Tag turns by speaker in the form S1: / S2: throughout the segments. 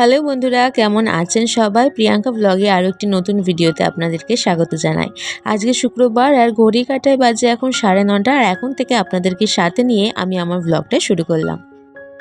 S1: Hello বন্ধুরা, কেমন আছেন সবাই? প্রিয়াঙ্কা ব্লগে আরও একটি নতুন ভিডিওতে আপনাদেরকে স্বাগত জানাই। আজকে শুক্রবার আর ঘড়ি কাটায় বাজে এখন সাড়ে নটা আর এখন থেকে আপনাদেরকে সাথে নিয়ে আমি আমার ব্লগটা শুরু করলাম।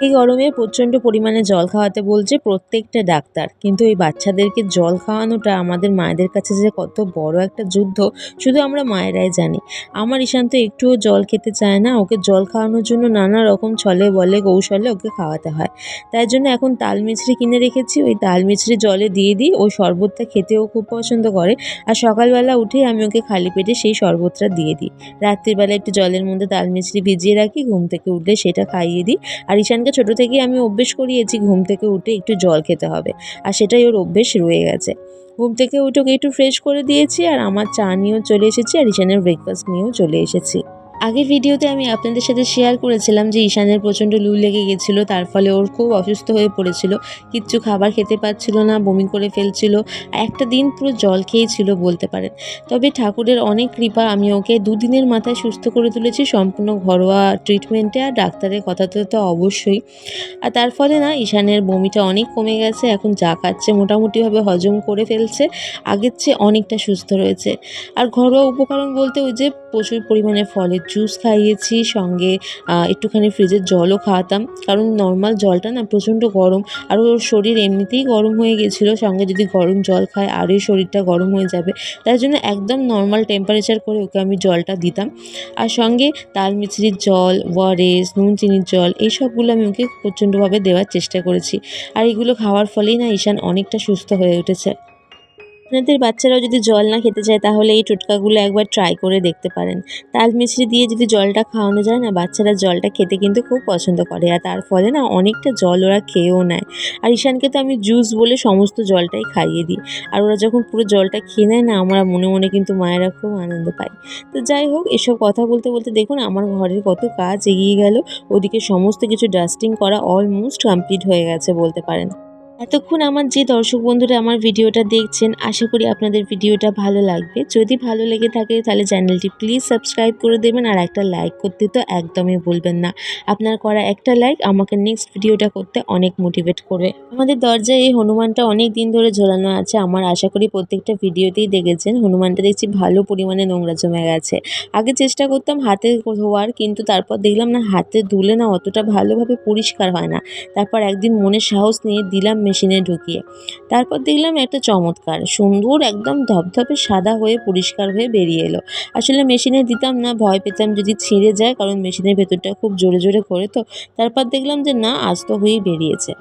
S1: এই গরমে প্রচণ্ড পরিমাণে জল খাওয়াতে বলছে প্রত্যেকটা ডাক্তার। কিন্তু এই বাচ্চাদেরকে জল খাওয়ানোটা আমাদের মায়েদের কাছে যে কত বড় একটা যুদ্ধ, শুধু আমরা মায়েরাই জানি। আমার ঈশান্ত একটুও জল খেতে চায় না, ওকে জল খাওয়ানোর জন্য নানা রকম ছলে বলে কৌশলে ওকে খাওয়াতে হয়। তাই জন্য এখন তাল মিছরি কিনে রেখেছি, ওই তাল মিছরি জলে দিয়ে দিই ওই শরবতটা খেতেও খুব পছন্দ করে। আর সকালবেলা উঠেই আমি ওকে খালি পেটে সেই শরবতটা দিয়ে দিই। রাত্রিবেলা একটু জলের মধ্যে তাল মিছরি ভিজিয়ে রাখি, ঘুম থেকে উঠলে সেটা খাইয়ে দিই। আর ঈশানকে ছোটো থেকেই আমি অভ্যেস করিয়েছি ঘুম থেকে উঠে একটু জল খেতে হবে। আর সেটাই ওর অভ্যেস রয়ে গেছে। ঘুম থেকে উঠে একটু ফ্রেশ করে দিয়েছি আর আমার চা নিয়েও চলে এসেছি আর ইশানের ব্রেকফাস্ট নিয়েও চলে এসেছি। আগের ভিডিওতে আমি আপনাদের সাথে শেয়ার করেছিলাম যে ঈশানের প্রচণ্ড লু লেগে গেছিল, তার ফলে ওর খুব অসুস্থ হয়ে পড়েছিল। কিচ্ছু খাবার খেতে পাচ্ছিল না, বমি করে ফেলছিল, একটা দিন পুরো জল খেয়েছিল বলতে পারেন। তবে ঠাকুরের অনেক কৃপা, আমি ওকে দুদিনের মাথায় সুস্থ করে তুলেছি, সম্পূর্ণ ঘরোয়া ট্রিটমেন্টে আর ডাক্তারের কথাতে তো অবশ্যই। আর তার ফলে না, ঈশানের বমিটা অনেক কমে গেছে, এখন যা খাচ্ছে মোটামুটিভাবে হজম করে ফেলছে, আগের চেয়ে অনেকটা সুস্থ রয়েছে। আর ঘরোয়া উপকরণ বলতে ওই যে প্রচুর পরিমাণে ফলের জুস খাইয়েছি, সঙ্গে একটুখানি ফ্রিজের জলও খাওয়াতাম। কারণ নর্মাল জলটা না প্রচণ্ড গরম। আর ওর শরীর এমনিতেই গরম হয়ে গেছিল, সঙ্গে যদি গরম জল খায় আরোই শরীরটা গরম হয়ে যাবে। তাই জন্য একদম নর্মাল টেম্পারেচার করে ওকে আমি জলটা দিতাম। আর সঙ্গে তাল মিছরির জল, ওয়ারেস, নুন, চিনির জল, এই সবগুলো আমি ওকে প্রচণ্ডভাবে দেওয়ার চেষ্টা করেছি। আর এগুলো খাওয়ার ফলেই না ঈশান অনেকটা সুস্থ হয়ে উঠেছে। আপনাদের বাচ্চারাও যদি জল না খেতে চায়, তাহলে এই টোটকাগুলো একবার ট্রাই করে দেখতে পারেন। তাল মিছরি দিয়ে যদি জলটা খাওয়ানো যায় না, বাচ্চারা জলটা খেতে কিন্তু খুব পছন্দ করে। আর তার ফলে না, অনেকটা জল ওরা খেয়েও নেয়। আর ঈশানকে তো আমি জুস বলে সমস্ত জলটাই খাইয়ে দিই। আর ওরা যখন পুরো জলটা খেয়ে নেয় না, আমরা মনে মনে কিন্তু মায়েরা খুব আনন্দ পাই। তো যাই হোক, এসব কথা বলতে বলতে দেখুন, আমার ঘরের কত কাজ এগিয়ে গেল। ওদিকে সমস্ত কিছু ডাস্টিং করা অলমোস্ট কমপ্লিট হয়ে গেছে বলতে পারেন। এতক্ষণ আমার যে দর্শক বন্ধুরা আমার ভিডিওটা দেখছেন, আশা করি আপনাদের ভিডিওটা ভালো লাগবে। যদি ভালো লেগে থাকে তাহলে চ্যানেলটি প্লিজ সাবস্ক্রাইব করে দেবেন আর একটা লাইক করতে তো একদমই ভুলবেন না। আপনার করা একটা লাইক আমাকে নেক্সট ভিডিওটা করতে অনেক মোটিভেট করবে আমাদের দরজায় এই হনুমানটা অনেক দিন ধরে ঝোলানো আছে, আমার আশা করি প্রত্যেকটা ভিডিওতেই দেখেছেন। হনুমানটা দেখছি ভালো পরিমাণে নোংরা জমে গেছে। আগে চেষ্টা করতাম হাতে ধোয়ার, কিন্তু তারপর দেখলাম না, হাতে ধুলে না অতটা ভালোভাবে পরিষ্কার হয় না। তারপর একদিন মনে সাহস নিয়ে দিলাম মেশিনে ঢুকিয়ে। তারপর দেখলাম একটা চমৎকার, সুন্দর, একদম ধপধপে সাদা হয়ে, পরিষ্কার হয়ে বেরিয়ে এলো। আসলে মেশিনে দিতাম না, ভয় পেতাম যদি ছিঁড়ে যায়, কারণ মেশিনের ভেতরটা খুব জোরে জোরে করে তো। তারপর দেখলাম যে না আজ তো হয়েই বেরিয়েছে।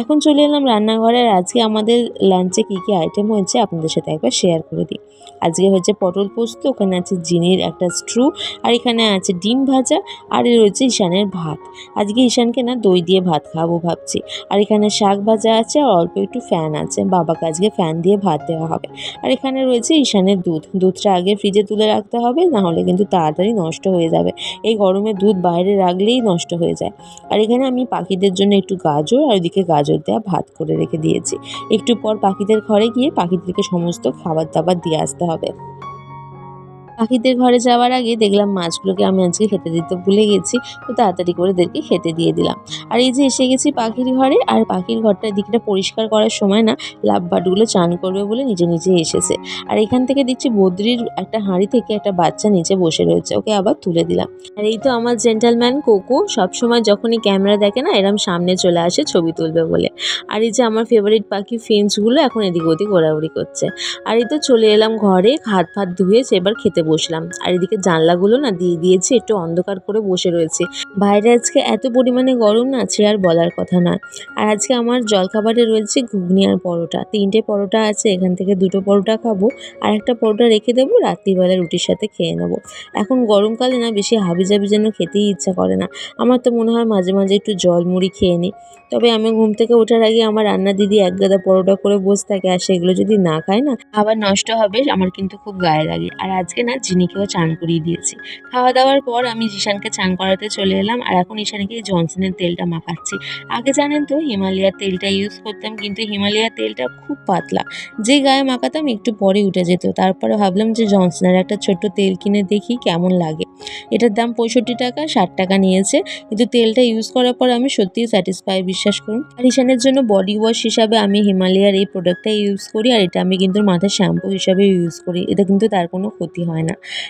S1: এখন চলে এলাম রান্নাঘরে আর আজকে আমাদের লাঞ্চে কী কী আইটেম হয়েছে আপনাদের সাথে একবার শেয়ার করে দিই। আজকে হচ্ছে পটল পোস্ত, ওখানে আছে জিনির একটা স্ট্রু আর এখানে আছে ডিম ভাজা, আর রয়েছে ঈশানের ভাত। আজকে ঈশানকে না দই দিয়ে ভাত খাব ভাবছি। আর এখানে শাক ভাজা আছে আর অল্প একটু ফ্যান আছে। বাবাকে আজকে ফ্যান দিয়ে ভাত দেওয়া হবে। আর এখানে রয়েছে ঈশানের দুধ। দুধটা আগে ফ্রিজে তুলে রাখতে হবে, নাহলে কিন্তু তাড়াতাড়ি নষ্ট হয়ে যাবে। এই গরমে দুধ বাইরে রাখলেই নষ্ট হয়ে যায়। আর এখানে আমি পাখিদের জন্য একটু গাজর আর ওইদিকে গাজর দেওয়া ভাত করে রেখে দিয়েছি। একটু পর পাখিদের ঘরে গিয়ে পাখিদেরকে সমস্ত খাবার দাবার দিয়ে আসতে হবে। পাখিদের ঘরে যাওয়ার আগে দেখলাম মাছগুলোকে আমি আজকে খেতে দিতে ভুলে গেছি, তো তাড়াতাড়ি করে ওদেরকে খেতে দিয়ে দিলাম। আর এই যে এসে গেছি পাখির ঘরে, আর পাখির ঘরটার দিকটা পরিষ্কার করার সময় না লাভ বার্ডগুলো চান করবে বলে নিজে নিজে এসেছে। আর এখান থেকে দেখছি বদ্রির একটা হাঁড়ি থেকে একটা বাচ্চা নিচে বসে রয়েছে, ওকে আবার তুলে দিলাম। আর এই তো আমার জেন্টালম্যান কোকো, সবসময় যখনই ক্যামেরা দেখে না, এরম সামনে চলে আসে ছবি তুলবে বলে। আর এই যে আমার ফেভারিট পাখি ফেন্সগুলো এখন এদিক ওদিক ঘোরাঘুরি করছে। আর এই তো চলে এলাম ঘরে, হাত ফাত ধুয়েছে এবার খেতে বসলাম। আর এদিকে জানলাগুলো না দিয়ে দিয়েছে, একটু অন্ধকার করে বসে রয়েছে। বাইরে আজকে এত পরিমাণে গরম না আছে আর বলার কথা না আর আজকে আমার জলখাবারে রয়েছে ঘুগনি আর পরোটা। তিনটে পরোটা আছে, এখান থেকে দুটো পরোটা খাব। আর একটা পরোটা রেখে দেবো, রাত্রিবেলা রুটির সাথে খেয়ে নেব। এখন গরমকালে না, বেশি হাবিজাবি যেন খেতেই ইচ্ছা করে না। আমার তো মনে হয় মাঝে মাঝে একটু জল মুড়ি খেয়ে নিই। তবে আমি ঘুম থেকে ওঠার আগে আমার রান্না দিদি এক গাদা পরোটা করে বসে থাকে। আর সেগুলো যদি না খায় না আবার নষ্ট হবে, আমার কিন্তু খুব গায়ে লাগে। আর আজকে না আর জিনিকেও চান করিয়ে দিয়েছি। খাওয়া দাওয়ার পর আমি জিশানকে চান করাতে চলে এলাম আর এখন ঈশানকে এই জনসনের তেলটা মাখাচ্ছি। আগে জানেন তো, হিমালয়ার তেলটা ইউজ করতাম কিন্তু হিমালয়ার তেলটা খুব পাতলা। যে গায়ে মাখাতাম একটু পরে উঠে যেত। তারপরে ভাবলাম যে জনসনের একটা ছোট্ট তেল কিনে দেখি কেমন লাগে। এটার দাম পঁয়ষট্টি টাকা, ষাট টাকা নিয়েছে। কিন্তু তেলটা ইউজ করার পর আমি সত্যিই স্যাটিসফাই বিশ্বাস করুন। আর ঈশানের জন্য বডি ওয়াশ হিসাবে আমি হিমালয়ার এই প্রোডাক্টটা ইউজ করি। আর এটা আমি কিন্তু মাথায় শ্যাম্পু হিসাবে ইউজ করি। এটা কিন্তু তার কোনো ক্ষতি হয় না।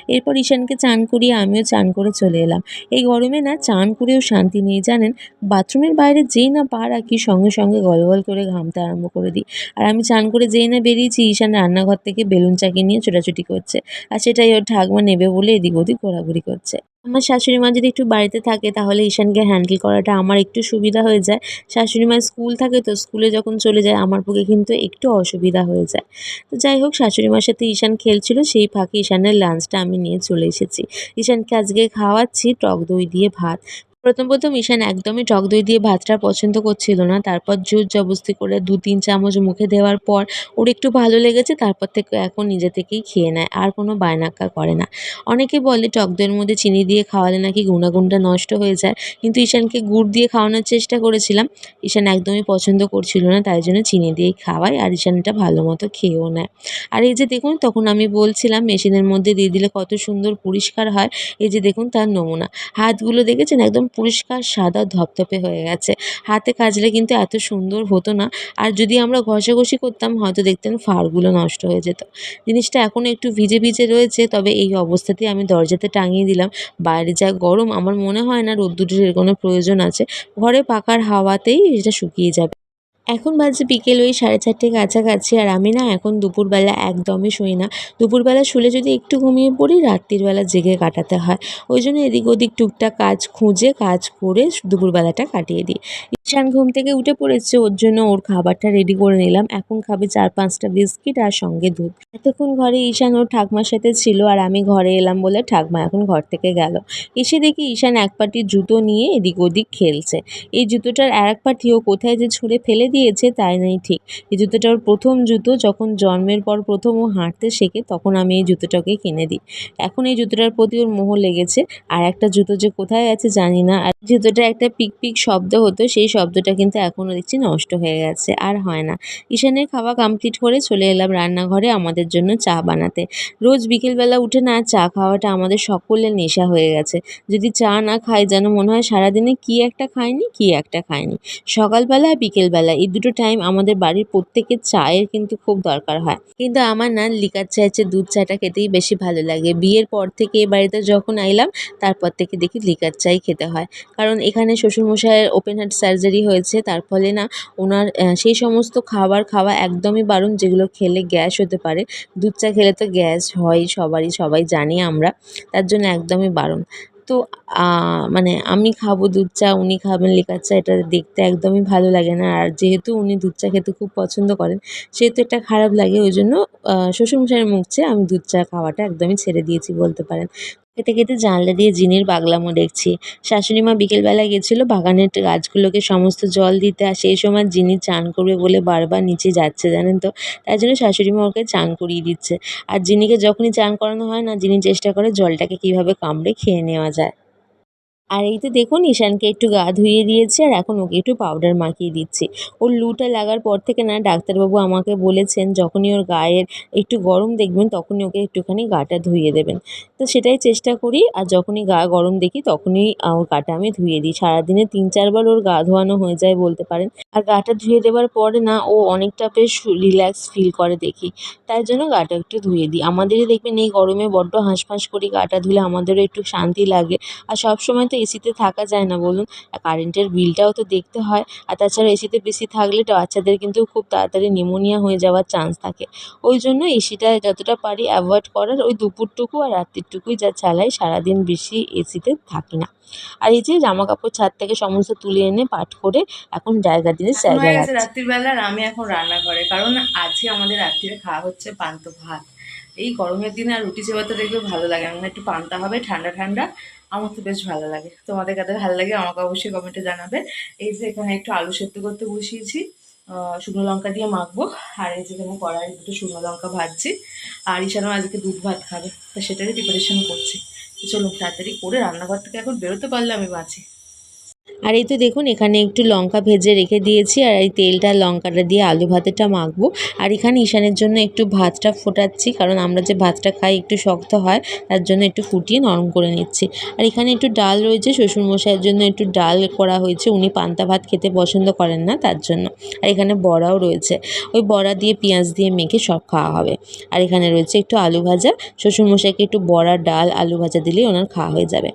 S1: এরপর ঈশানকে চান করিয়ে আমিও চান করে চলে এলাম। এই গরমে না চান করেও শান্তি নেই, জানেন? বাথরুমের বাইরে যেই না পা রাখি, সঙ্গে সঙ্গে গলগল করে ঘামতে আরম্ভ করে দিই। আর আমি চান করে যেই না বেরিয়েছি, ঈশান রান্নাঘর থেকে বেলুন চাকি নিয়ে ছোটাছুটি করছে। আর সেটাই ওর ঠাকমা নেবে বলে এদিক ওদিক ঘোরাঘুরি করছে। আমার শাশুড়ি মা যদি একটু বাড়িতে থাকে, তাহলে ঈশানকে হ্যান্ডেল করাটা আমার একটু সুবিধা হয়ে যায়। শাশুড়ি মায়ের স্কুল থাকে তো স্কুলে যখন চলে যায়, আমার পক্ষে কিন্তু একটু অসুবিধা হয়ে যায়। তো যাই হোক, শাশুড়ি মার সাথে ঈশান খেলছিল, সেই ফাঁকে ঈশানের লাঞ্চটা আমি নিয়ে চলে এসেছি। ঈশানকে আজকে খাওয়াচ্ছি, টক দই দিয়ে ভাত। প্রথম প্রথম ঈশান একদমই টক দই দিয়ে ভাতটা পছন্দ করছিল না। তারপর জোর জবস্তি করে দু তিন চামচ মুখে দেওয়ার পর ওর একটু ভালো লেগেছে, তারপর থেকে এখন নিজে থেকেই খেয়ে নেয়, আর কোনো বায়নাক্কা করে না। অনেকে বলে টক দইয়ের মধ্যে চিনি দিয়ে খাওয়ালে নাকি গুণাগুণটা নষ্ট হয়ে যায়, কিন্তু ঈশানকে গুড় দিয়ে খাওয়ানোর চেষ্টা করেছিলাম। ঈশান একদমই পছন্দ করছিল না, তাই জন্য চিনি দিয়েই খাওয়াই আর ঈশানটা ভালো মতো খেয়েও নেয়। আর এই যে দেখুন, তখন আমি বলছিলাম মেশিনের মধ্যে দিয়ে দিলে কত সুন্দর পরিষ্কার হয়, এই যে দেখুন তার নমুনা। হাতগুলো দেখেছেন? একদম পরিষ্কার, সাদা, ধপধপে হয়ে গেছে। হাতে কাজলে কিন্তু এত সুন্দর হতো না। আর যদি আমরা ঘষাঘষি করতাম, হয়তো দেখতেন ফাড়গুলো নষ্ট হয়ে যেত। জিনিসটা এখন একটু ভিজে ভিজে রয়েছে, তবে এই অবস্থাতেই আমি দরজাতে টাঙিয়ে দিলাম। বাইরে যা গরম, আমার মনে হয় না রোদ্দুরের কোনো প্রয়োজন আছে। ঘরে পাকার হাওয়াতেই এটা শুকিয়ে যাবে। এখন বাজে বিকেল ওই সাড়ে চারটে কাছাকাছি আর আমি না এখন দুপুরবেলা একদমই শুই না। দুপুরবেলা শুলে যদি একটু ঘুমিয়ে পড়ি রাত্রিবেলা জেগে কাটাতে হয়। ওই জন্য এদিক ওদিক টুকটাক কাজ খুঁজে, কাজ করে দুপুরবেলাটা কাটিয়ে দিই। ঈশান ঘুম থেকে উঠে পড়েছে, ওর জন্য ওর খাবারটা রেডি করে নিলাম। এখন খাবে চার পাঁচটা বিস্কিট আর সঙ্গে দুধ। এতক্ষণ ঘরে ঈশান ওর ঠাকমার সাথে ছিল আর আমি ঘরে এলাম বলে ঠাকমা এখন ঘর থেকে গেল। এসে দেখি ঈশান এক পাটি জুতো নিয়ে এদিক ওদিক খেলছে। এই জুতোটার আর এক পাটি ও কোথায় যে ছুঁড়ে ফেলে দিয়েছে তাই নেই ঠিক। এই জুতোটা ওর প্রথম জুতো, যখন জন্মের পর প্রথম ও হাঁটতে শেখে, তখন আমি এই জুতোটাকে কিনে দিই। এখন এই জুতোটার প্রতি ওর মোহ লেগেছে। আর একটা জুতো যে কোথায় আছে জানি না। আর জুতোটা একটা পিক পিক শব্দ হতো, সেই শব্দটা কিন্তু এখনও দেখছি নষ্ট হয়ে গেছে, আর হয় না। ঈশানের খাওয়া কমপ্লিট করে চলে এলাম রান্নাঘরে আমাদের জন্য চা বানাতে। রোজ বিকেলবেলা উঠে না চা খাওয়াটা আমাদের সকলের নেশা হয়ে গেছে। যদি চা না খাই যেন মনে হয় সারাদিনে কি একটা খাইনি, কি একটা খাইনি। সকালবেলা, বিকেলবেলা এই দুটো টাইম আমাদের বাড়ির প্রত্যেকের চায়ের কিন্তু খুব দরকার হয়। কিন্তু আমার না লিকার চায়ের চেয়ে দুধ চাটা খেতেই বেশি ভালো লাগে। বিয়ের পর থেকে এ বাড়িতে যখন আইলাম, তারপর থেকে দেখি লিকার চাই খেতে হয়। কারণ এখানে শ্বশুরমশাইয়ের ওপেন হার্ট সার্জারি হয়েছে। তার ফলে না ওনার সেই সমস্ত খাবার খাওয়া একদমই বারণ, যেগুলো খেলে গ্যাস হতে পারে। দুধ চা খেলে তো গ্যাস হয়, সবারই, সবাই জানি আমরা। তার জন্য একদমই বারণ। তো মানে আমি খাব দুধ চা, উনি খাবেন লিকার চা, এটা দেখতে একদমই ভালো লাগে না। আর যেহেতু উনি দুধ চা খেতে খুব পছন্দ করেন, সেহেতু এটা খারাপ লাগে। ওই জন্য শ্বশুরমশাইয়ের মুখ চেয়ে আমি দুধ চা খাওয়াটা একদমই ছেড়ে দিয়েছি বলতে পারেন। খেতে খেতে জানলা দিয়ে জিনের বাগলামো দেখছি। শাশুড়ি মা বিকেলবেলা গেছিল, বাগানের গাছগুলোকে সমস্ত জল দিতে, আর সেই সময় জিনি চান করবে বলে বারবার নিচে যাচ্ছে, জানেন তো? তাই জন্য শাশুড়ি মা ওকে চান করিয়ে দিচ্ছে। আর জিনিকে যখনই চান করানো হয় না, জিনি চেষ্টা করে জলটাকে কীভাবে কামড়ে খেয়ে নেওয়া যায়। আর এই তো দেখুন, ঈশানকে একটু গা ধুইয়ে দিয়েছি আর এখন ওকে একটু পাউডার মাখিয়ে দিচ্ছি। ওর লুটা লাগার পর থেকে না ডাক্তারবাবু আমাকে বলেছেন, যখনই ওর গায়ের একটু গরম দেখবেন, তখনই ওকে একটুখানি গাটা ধুইয়ে দেবেন। তো সেটাই চেষ্টা করি আর যখনই গা গরম দেখি, তখনই ওর গাটা আমি ধুয়ে দিই। সারাদিনে তিন চারবার ওর গা ধোয়ানো হয়ে যায় বলতে পারেন। আর গাটা ধুয়ে দেওয়ার পরে না, ও অনেকটা বেশ রিল্যাক্স ফিল করে দেখি। তাই জন্য গাটা একটু ধুয়ে দিই। আমাদেরই দেখবেন, এই গরমে বড্ড হাঁসফাঁস করি, গাটা ধুলে আমাদেরও একটু শান্তি লাগে। আর সবসময় তো এসিতে থাকা যায় না বলুন। আর কারেন্টের বিলটাও তো দেখতে হয়। আর তাছাড়া এসিতে বেশি থাকলে তো বাচ্চাদের কিন্তু খুব তাড়াতাড়ি নিউমোনিয়া হয়ে যাওয়ার চান্স থাকে। ওই জন্য এসিটা যতটা পারি অ্যাভয়েড করার ওই দুপুরটুকু আর রাত্রিরটুকুই যা চালাই সারাদিন বেশি এসিতে থাকি না। আর এই যে জামা কাপড় ছাদ থেকে সমস্ত তুলে এনে পাট করে এখন জায়গা দিয়ে জায়গায়
S2: রাত্রিবেলা আমি এখন রান্না করে কারণ আজকে আমাদের রাত্রিরে খাওয়া হচ্ছে পান্ত ভাত। এই গরমের দিনে আর রুটি চেবাতে দেখবে ভালো লাগে আমার একটু পান্তা হবে, ঠান্ডা ঠান্ডা। আমার তো বেশ ভালো লাগে। তোমাদের কাছে ভালো লাগে আমাকে অবশ্যই কমেন্টে জানাবে। এই যে এখানে একটু আলু সেদ্ধ করতে বসিয়েছি। শুকনো লঙ্কা দিয়ে মাখবো। আর এই যেখানে কড়াই দুটো শুকনো লঙ্কা ভাজছি। আর ঈশানও আজকে দুধ ভাত খাবে। তা সেটারই প্রিপারেশন করছি। চলুন তাড়াতাড়ি করে রান্নাঘর থেকে এখন বেরোতে পারলে আমি বাঁচি।
S1: আর এই তো দেখুন, এখানে একটু লঙ্কা ভেজে রেখে দিয়েছি, আর এই তেলটা, লঙ্কাটা দিয়ে আলু ভাতেটা মাখবো। আর এখানে ঈশানের জন্য একটু ভাতটা ফোটাচ্ছি, কারণ আমরা যে ভাতটা খাই একটু শক্ত হয়, তার জন্য একটু ফুটিয়ে নরম করে নিচ্ছি। আর এখানে একটু ডাল রয়েছে, শ্বশুরমশাইয়ের জন্য একটু ডাল করা হয়েছে, উনি পান্তা ভাত খেতে পছন্দ করেন না, তার জন্য। আর এখানে বড়াও রয়েছে, ওই বড়া দিয়ে পেঁয়াজ দিয়ে মেখে সব খাওয়া হবে। আর এখানে রয়েছে একটু আলু ভাজা, শ্বশুরমশাইকে একটু বড়া, ডাল, আলু ভাজা দিলেই ওনার খাওয়া হয়ে যাবে।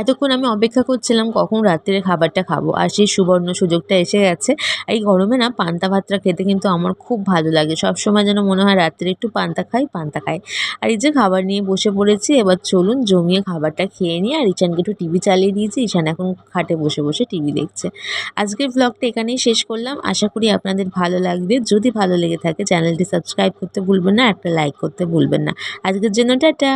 S1: এতক্ষণ আমি অপেক্ষা করছিলাম কখন রাত্রের খাবারটা খাব, আর সেই সুবর্ণ সুযোগটা এসে গেছে। এই গরমে না পান্তা ভাতটা খেতে কিন্তু আমার খুব ভালো লাগে। সব সময় যেন মনে হয় রাত্রে একটু পান্তা খাই পান্তা খাই। আর এই যে খাবার নিয়ে বসে পড়েছি, এবার চলুন জমিয়ে খাবারটা খেয়ে নিয়ে আর ইশানকে একটু টিভি চালিয়ে দিয়েছি। ইশান এখন খাটে বসে বসে টিভি দেখছে। আজকের ব্লগটা এখানেই শেষ করলাম। আশা করি আপনাদের ভালো লাগবে। যদি ভালো লেগে থাকে, চ্যানেলটি সাবস্ক্রাইব করতে ভুলবেন না, একটা লাইক করতে ভুলবেন না। আজকের জন্য টাটা!